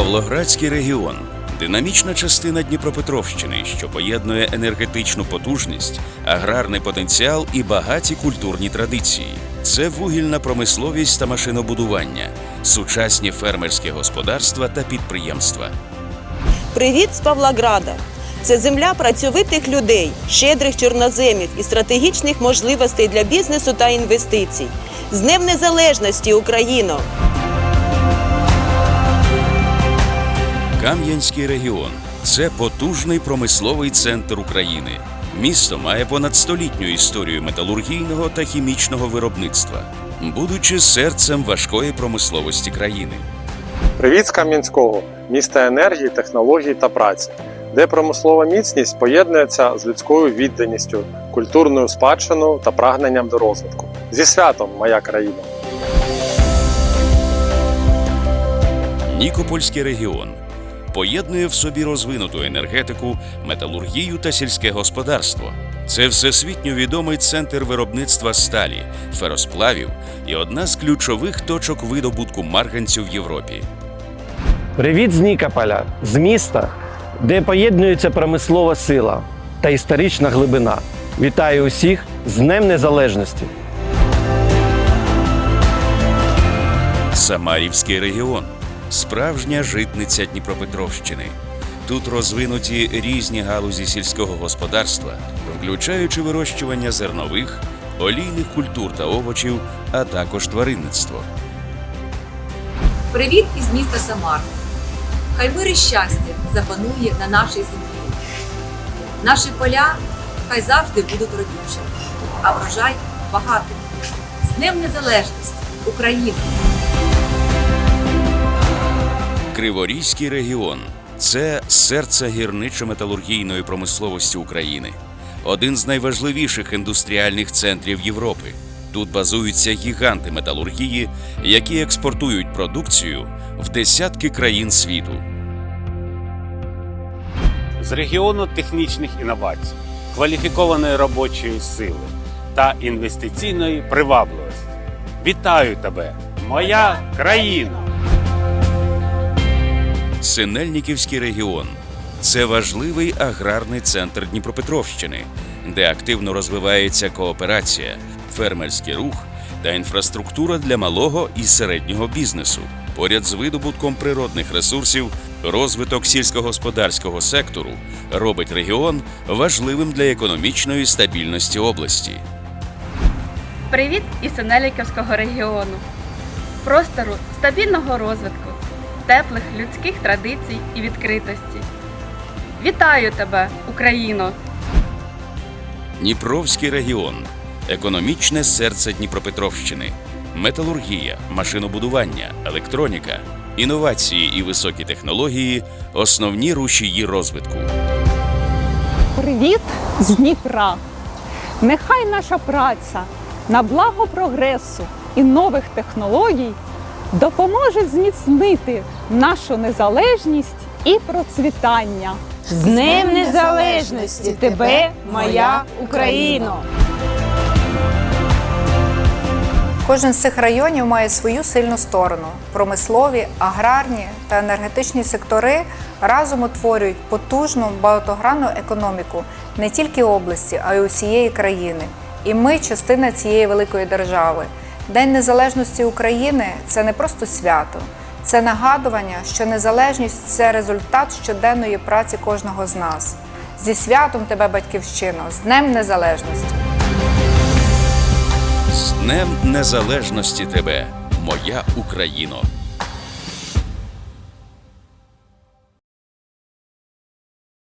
Павлоградський регіон динамічна частина Дніпропетровщини, що поєднує енергетичну потужність, аграрний потенціал і багаті культурні традиції. Це вугільна промисловість та машинобудування, сучасні фермерські господарства та підприємства. Привіт з Павлограда! Це земля працьовитих людей, щедрих чорноземів і стратегічних можливостей для бізнесу та інвестицій. З Днем Незалежності Україно! Кам'янський регіон це потужний промисловий центр України. Місто має понад столітню історію металургійного та хімічного виробництва, будучи серцем важкої промисловості країни. Привіт з Кам'янського, міста енергії, технологій та праці, де промислова міцність поєднується з людською відданістю, культурною спадщиною та прагненням до розвитку. Зі святом, моя країна! Нікопольський регіон поєднує в собі розвинуту енергетику, металургію та сільське господарство. Це всесвітньо відомий центр виробництва сталі, феросплавів і одна з ключових точок видобутку марганцю в Європі. Привіт з Нікополя, з міста, де поєднується промислова сила та історична глибина. Вітаю усіх з Днем Незалежності! Самарівський регіон справжня житниця Дніпропетровщини. Тут розвинуті різні галузі сільського господарства, включаючи вирощування зернових, олійних культур та овочів, а також тваринництво. Привіт із міста Самар. Хай мир і щастя запанує на нашій землі. Наші поля хай завжди будуть родючими, а врожай багатим. З Днем Незалежності України! Криворізький регіон це серце гірничо-металургійної промисловості України, один з найважливіших індустріальних центрів Європи. Тут базуються гіганти металургії, які експортують продукцію в десятки країн світу. з регіону технічних інновацій, кваліфікованої робочої сили та інвестиційної привабливості. Вітаю тебе, моя країна! Синельниківський регіон це важливий аграрний центр Дніпропетровщини, де активно розвивається кооперація, фермерський рух та інфраструктура для малого і середнього бізнесу. Поряд з видобутком природних ресурсів, розвиток сільськогосподарського сектору робить регіон важливим для економічної стабільності області. Привіт із Синеліківського регіону, простору стабільного розвитку, теплих людських традицій і відкритості. Вітаю тебе, Україно! Дніпровський регіон економічне серце Дніпропетровщини, металургія, машинобудування, електроніка, інновації і високі технології основні рушії розвитку. Привіт з Дніпра! Нехай наша праця на благо прогресу і нових технологій допоможе зміцнити нашу незалежність і процвітання. З Днем Незалежності тебе, моя Україно! Кожен з цих районів має свою сильну сторону. Промислові, аграрні та енергетичні сектори разом утворюють потужну багатогранну економіку не тільки області, а й усієї країни. І ми частина цієї великої держави. День Незалежності України це не просто свято, це нагадування, що незалежність це результат щоденної праці кожного з нас. Зі святом тебе, батьківщино, з Днем Незалежності! З Днем Незалежності тебе, моя Україно!